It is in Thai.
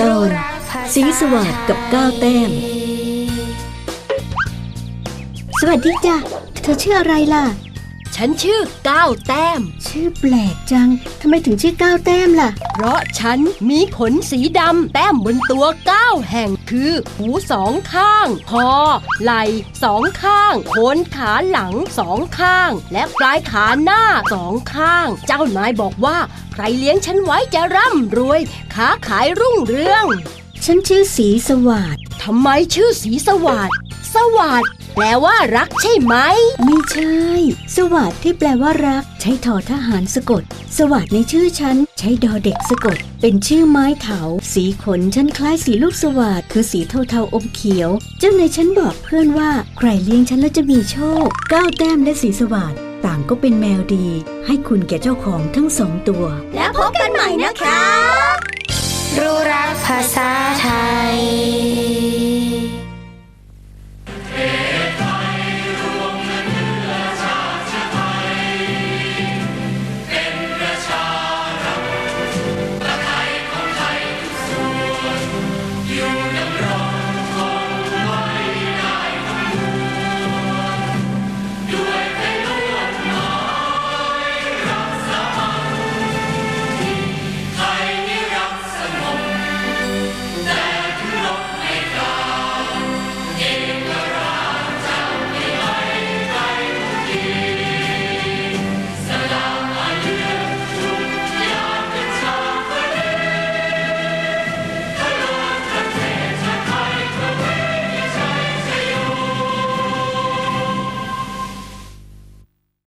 ตอนสีสวัสดกับก้าวแต้ม สวัสดีจ้ะ เธอชื่ออะไรล่ะ ฉันชื่อก้าวแต้ม ชื่อแปลกจัง ทำไมถึงชื่อก้าวแต้มล่ะ เพราะฉันมีขนสีดำแต้มบนตัวเก้าแห่งคือ หูสองข้างคอไหล่สองข้างโคนขาหลังสองข้าง และปลายขาหน้าสองข้าง เจ้านายบอกว่า ใครเลี้ยงฉันไว้จะร่ำรวยค้าขายรุ่งเรือง ฉันชื่อสีสวัสดทำไมชื่อสีสวัสดสวัสด แปลว่ารักใช่ไหม ไม่ใช่ สวัสดที่แปลว่ารัก ใช้ทอทหารสะกด สวัสดในชื่อฉัน ใช้ดอเด็กสะกด เป็นชื่อไม้เถา สีขนฉันคล้ายสีลูกสวัสดคือสีเทาๆอมเขียว เจ้านายฉันบอกเพื่อนว่า ใครเลี้ยงฉันแล้วจะมีโชค ก้าวแต้มและสีสวัสดต่างก็เป็นแมวดี ให้คุณแก่เจ้าของทั้งสองตัว แล้วพบกันใหม่นะคะ